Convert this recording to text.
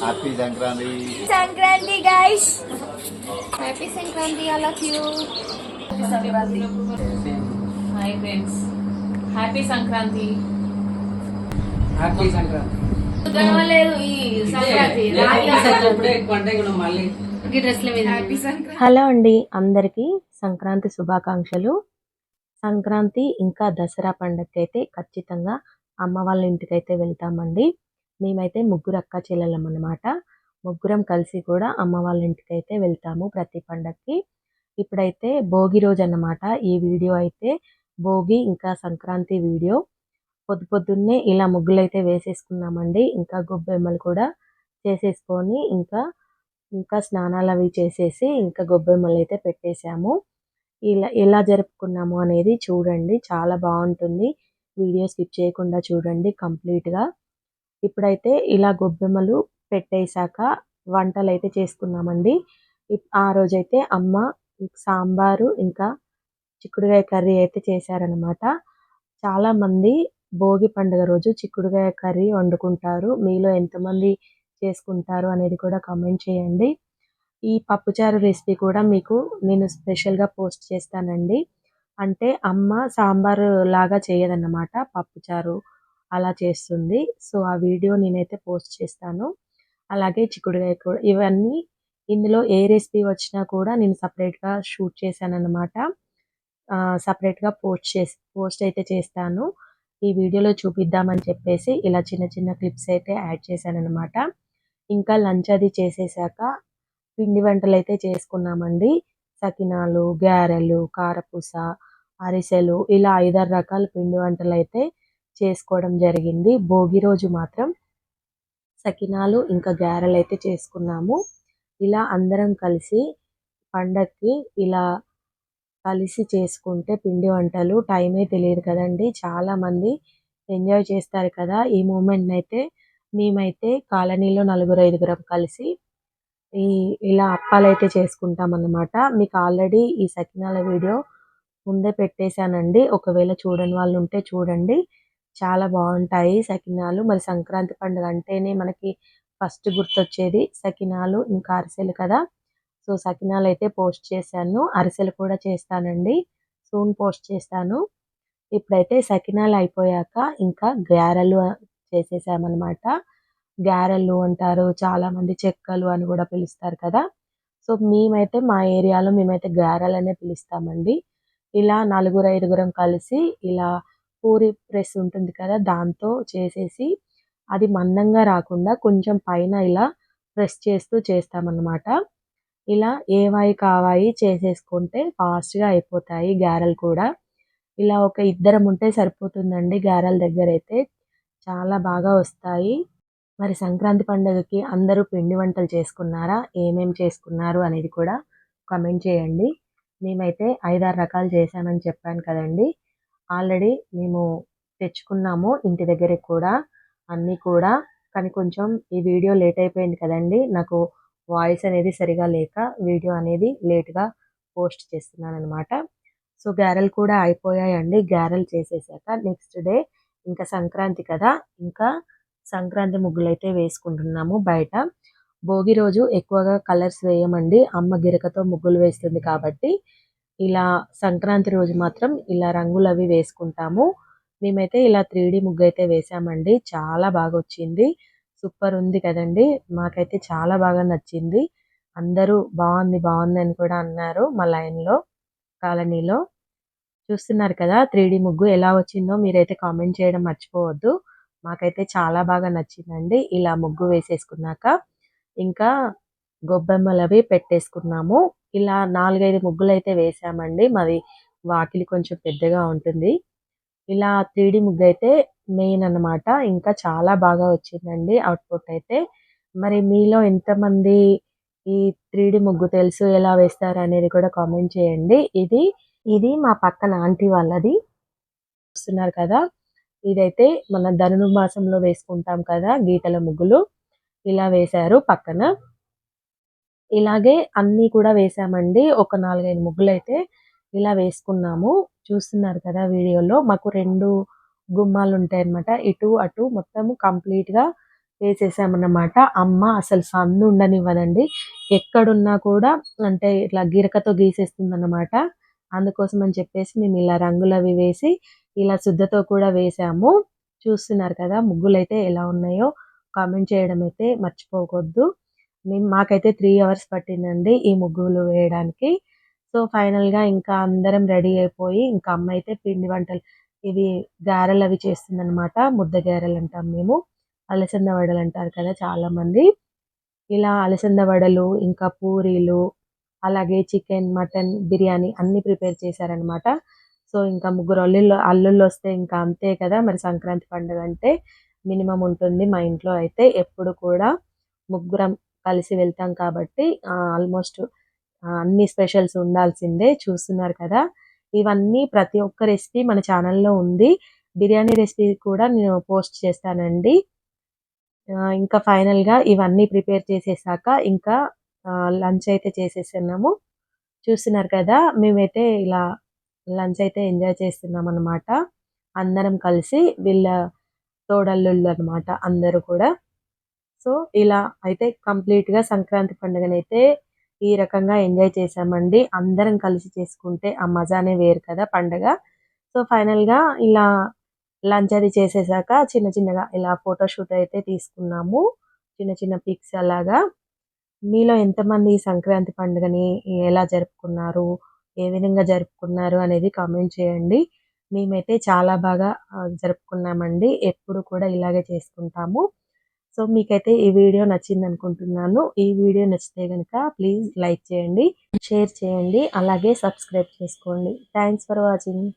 Happy Sankranti Sankranti guys happy Sankranti. All of you Sankranti. Hi friends happy Sankranti happy Sankranti happy hello అండి అందరికీ సంక్రాంతి శుభాకాంక్షలు. సంక్రాంతి ఇంకా దసరా పండగకి అయితే ఖచ్చితంగా అమ్మ వాళ్ళ ఇంటికి అయితే వెళ్తామండి. మేమైతే ముగ్గురు అక్క చెల్లెలం అనమాట ముగ్గురం కలిసి కూడా అమ్మ వాళ్ళ ఇంటికి అయితే వెళ్తాము ప్రతి పండగకి ఇప్పుడైతే భోగి రోజు అన్నమాట. ఈ వీడియో అయితే భోగి ఇంకా సంక్రాంతి వీడియో. పొద్దు పొద్దున్నే ఇలా ముగ్గులు అయితే వేసేసుకున్నామండి. ఇంకా గొబ్బెమ్మలు కూడా చేసేసుకొని ఇంకా ఇంకా స్నానాలు అవి చేసేసి ఇంకా గొబ్బెమ్మలు అయితే పెట్టేశాము. ఇలా ఎలా జరుపుకున్నాము అనేది చూడండి. చాలా బాగుంటుంది. వీడియో స్కిప్ చేయకుండా చూడండి కంప్లీట్గా. ఇప్పుడైతే ఇలా గొబ్బెమ్మలు పెట్టేశాక వంటలు అయితే చేసుకున్నామండి ఆ రోజైతే అమ్మ సాంబారు ఇంకా చిక్కుడుగాయ కర్రీ అయితే చేశారనమాట చాలామంది భోగి పండుగ రోజు చిక్కుడుగాయ కర్రీ వండుకుంటారు. మీలో ఎంతమంది చేసుకుంటారు అనేది కూడా కామెంట్ చేయండి. ఈ పప్పుచారు రెసిపీ కూడా మీకు నేను స్పెషల్గా పోస్ట్ చేస్తానండి. అంటే అమ్మ సాంబారు లాగా చేయదన్నమాట పప్పుచారు. అలా చేస్తుంది. సో ఆ వీడియో నేనైతే పోస్ట్ చేస్తాను. అలాగే చిక్కుడుగాయ కూడా ఇవన్నీ ఇందులో ఏ రెసిపీ వచ్చినా కూడా నేను సపరేట్గా షూట్ చేశాను అనమాట సపరేట్గా పోస్ట్ చేసి పోస్ట్ అయితే చేస్తాను. ఈ వీడియోలో చూపిద్దామని చెప్పేసి ఇలా చిన్న చిన్న క్లిప్స్ అయితే యాడ్ చేశాను అనమాట ఇంకా లంచ్ అది చేసేసాక పిండి వంటలు అయితే చేసుకున్నామండి. సకినాలు గారెలు కారపూస అరిసెలు ఇలా ఐదారు రకాల పిండి వంటలు అయితే చేసుకోవడం జరిగింది. భోగి రోజు మాత్రం సకినాలు ఇంకా గారెలు అయితే చేసుకున్నాము. ఇలా అందరం కలిసి పండక్కి ఇలా కలిసి చేసుకుంటే పిండి వంటలు టైమే తెలియదు కదండి. చాలామంది ఎంజాయ్ చేస్తారు కదా. ఈ మూమెంట్ అయితే మేమైతే కాలనీలో నలుగురు ఐదుగురం కలిసి ఈ ఇలా అప్పాలు అయితే చేసుకుంటాం అన్నమాట మీకు ఆల్రెడీ ఈ సకినాల వీడియో ముందే పెట్టేశానండి. ఒకవేళ చూడని వాళ్ళు ఉంటే చూడండి. చాలా బాగుంటాయి సకినాలు. మరి సంక్రాంతి పండుగ అంటేనే మనకి ఫస్ట్ గుర్తొచ్చేది సకినాలు ఇంకా అరిసెలు కదా. సో సకినాలు అయితే పోస్ట్ చేశాను. అరిసెలు కూడా చేస్తానండి. సూన్ పోస్ట్ చేస్తాను. ఇప్పుడైతే సకినాలు అయిపోయాక ఇంకా గారెలు చేసేసామన్నమాట. గారెలు అంటారు చాలా మంది చెక్కలు అని కూడా పిలుస్తారు కదా. సో మేమైతే మా ఏరియాలో మేమైతే గారెలు అనే పిలుస్తామండి. ఇలా నలుగురు ఐదుగురం కలిసి ఇలా పూరి ప్రెస్ ఉంటుంది కదా దాంతో చేసేసి అది మందంగా రాకుండా కొంచెం పైన ఇలా ప్రెస్ చేస్తూ చేస్తామన్నమాట. ఇలా ఏవాయి కావాయి చేసేసుకుంటే ఫాస్ట్గా అయిపోతాయి గారెలు కూడా. ఇలా ఒక ఇద్దరం ఉంటే సరిపోతుందండి గారెల దగ్గర అయితే. చాలా బాగా వస్తాయి. మరి సంక్రాంతి పండుగకి అందరూ పిండి వంటలు చేసుకున్నారా ఏమేం చేసుకున్నారు అనేది కూడా కమెంట్ చేయండి. మేమైతే ఐదారు రకాలు చేశామని చెప్పాను కదండి. ఆల్రెడీ మేము తెచ్చుకున్నాము ఇంటి దగ్గర కూడా అన్నీ కూడా. కానీ కొంచెం ఈ వీడియో లేట్ అయిపోయింది కదండి. నాకు వాయిస్ అనేది సరిగా లేక వీడియో అనేది లేట్గా పోస్ట్ చేస్తున్నాను అనమాట సో గారెలు కూడా అయిపోయాయండి. గారెలు చేసేసాక నెక్స్ట్ డే ఇంకా సంక్రాంతి కదా ఇంకా సంక్రాంతి ముగ్గులు అయితే వేసుకుంటున్నాము బయట. భోగి రోజు ఎక్కువగా కలర్స్ వేయమండి. అమ్మ గిరకతో ముగ్గులు వేస్తుంది కాబట్టి ఇలా సంక్రాంతి రోజు మాత్రం ఇలా రంగులు అవి వేసుకుంటాము. మేమైతే ఇలా త్రీ ముగ్గు అయితే వేసామండి. చాలా బాగా వచ్చింది సూపర్ ఉంది కదండి. మాకైతే చాలా బాగా నచ్చింది. అందరూ బాగుంది బాగుంది అని కూడా అన్నారు మా లైన్లో కాలనీలో. చూస్తున్నారు కదా త్రీ ముగ్గు ఎలా వచ్చిందో మీరైతే కామెంట్ చేయడం మర్చిపోవద్దు. మాకైతే చాలా బాగా నచ్చిందండి ఇలా ముగ్గు వేసేసుకున్నాక. ఇంకా గొబ్బెమ్మలు అవి పెట్టేసుకున్నాము. ఇలా నాలుగైదు ముగ్గులు అయితే వేసామండి. మాది వాకిలి కొంచెం పెద్దగా ఉంటుంది. ఇలా త్రీ ముగ్గు అయితే మెయిన్ అన్నమాట. ఇంకా చాలా బాగా వచ్చిందండి అవుట్పుట్ అయితే. మరి మీలో ఎంతమంది ఈ త్రీ ముగ్గు తెలుసు ఎలా వేస్తారు అనేది కూడా కామెంట్ చేయండి. ఇది ఇది మా పక్కన ఆంటీ వాళ్ళది చూస్తున్నారు కదా. ఇదైతే మన ధనుర్మాసంలో వేసుకుంటాం కదా గీతల ముగ్గులు. ఇలా వేశారు పక్కన. ఇలాగే అన్నీ కూడా వేసామండి. ఒక నాలుగైదు ముగ్గులు అయితే ఇలా వేసుకున్నాము. చూస్తున్నారు కదా వీడియోలో. మాకు రెండు గుమ్మాలు ఉంటాయి అన్నమాట ఇటు అటు మొత్తం కంప్లీట్గా వేసేసామన్నమాట. అమ్మ అసలు సందు ఉండనివ్వదండి. ఎక్కడున్నా కూడా అంటే ఇట్లా గిరకతో గీసేస్తుందన్నమాట. అందుకోసం అని చెప్పేసి మేము ఇలా రంగులు అవి వేసి ఇలా శుద్ధతో కూడా వేసాము. చూస్తున్నారు కదా ముగ్గులు అయితే ఎలా ఉన్నాయో కామెంట్ చేయడం అయితే మర్చిపోకూడదు మేము మాకైతే త్రీ అవర్స్ పట్టిందండి ఈ ముగ్గులు వేయడానికి. సో ఫైనల్గా ఇంకా అందరం రెడీ అయిపోయి ఇంకా అమ్మ అయితే పిండి వంటలు ఇవి గారెలు అవి చేస్తుందనమాట ముద్ద గారెలు అంటాం మేము. అలసంద వడలు అంటారు కదా చాలామంది. ఇలా అలసంద వడలు ఇంకా పూరీలు అలాగే చికెన్ మటన్ బిర్యానీ అన్నీ ప్రిపేర్ చేశారనమాట సో ఇంకా ముగ్గురు అల్లుళ్ళు అల్లుళ్ళు వస్తే ఇంకా అంతే కదా మరి సంక్రాంతి పండుగ అంటే మినిమం ఉంటుంది మా ఇంట్లో అయితే ఎప్పుడు కూడా ముగ్గురం కలిసి వెళ్తాం కాబట్టి ఆల్మోస్ట్ అన్ని స్పెషల్స్ ఉండాల్సిందే చూస్తున్నారు కదా. ఇవన్నీ ప్రతి ఒక్క రెసిపీ మన ఛానల్లో ఉంది. బిర్యానీ రెసిపీ కూడా నేను పోస్ట్ చేస్తానండి. ఇంకా ఫైనల్గా ఇవన్నీ ప్రిపేర్ చేసేసాక ఇంకా లంచ్ అయితే చేసేస్తున్నాము. చూస్తున్నారు కదా మేమైతే ఇలా లంచ్ అయితే ఎంజాయ్ చేస్తున్నాం అనమాట అందరం కలిసి వీళ్ళ తోడల్లుళ్ళు అనమాట అందరూ కూడా. సో ఇలా అయితే కంప్లీట్గా సంక్రాంతి పండుగనైతే ఈ రకంగా ఎంజాయ్ చేసామండి అందరం కలిసి చేసుకుంటే ఆ మజానే వేరు కదా పండగ. సో ఫైనల్గా ఇలా లంచ్ అది చేసేసాక చిన్న చిన్నగా ఇలా ఫోటోషూట్ అయితే తీసుకున్నాము. చిన్న చిన్న పిక్స్ అలాగా. మీలో ఎంతమంది ఈ సంక్రాంతి పండుగని ఎలా జరుపుకున్నారు? ఏ విధంగా జరుపుకున్నారు అనేది కామెంట్ చేయండి. మేమైతే చాలా బాగా జరుపుకున్నామండి. ఎప్పుడు కూడా ఇలాగే చేసుకుంటాము. సో మీకైతే ఈ వీడియో నచ్చింది అనుకుంటున్నాను ఈ వీడియో నచ్చితే కనుక ప్లీజ్ లైక్ చేయండి షేర్ చేయండి అలాగే సబ్స్క్రైబ్ చేసుకోండి. Thanks for watching.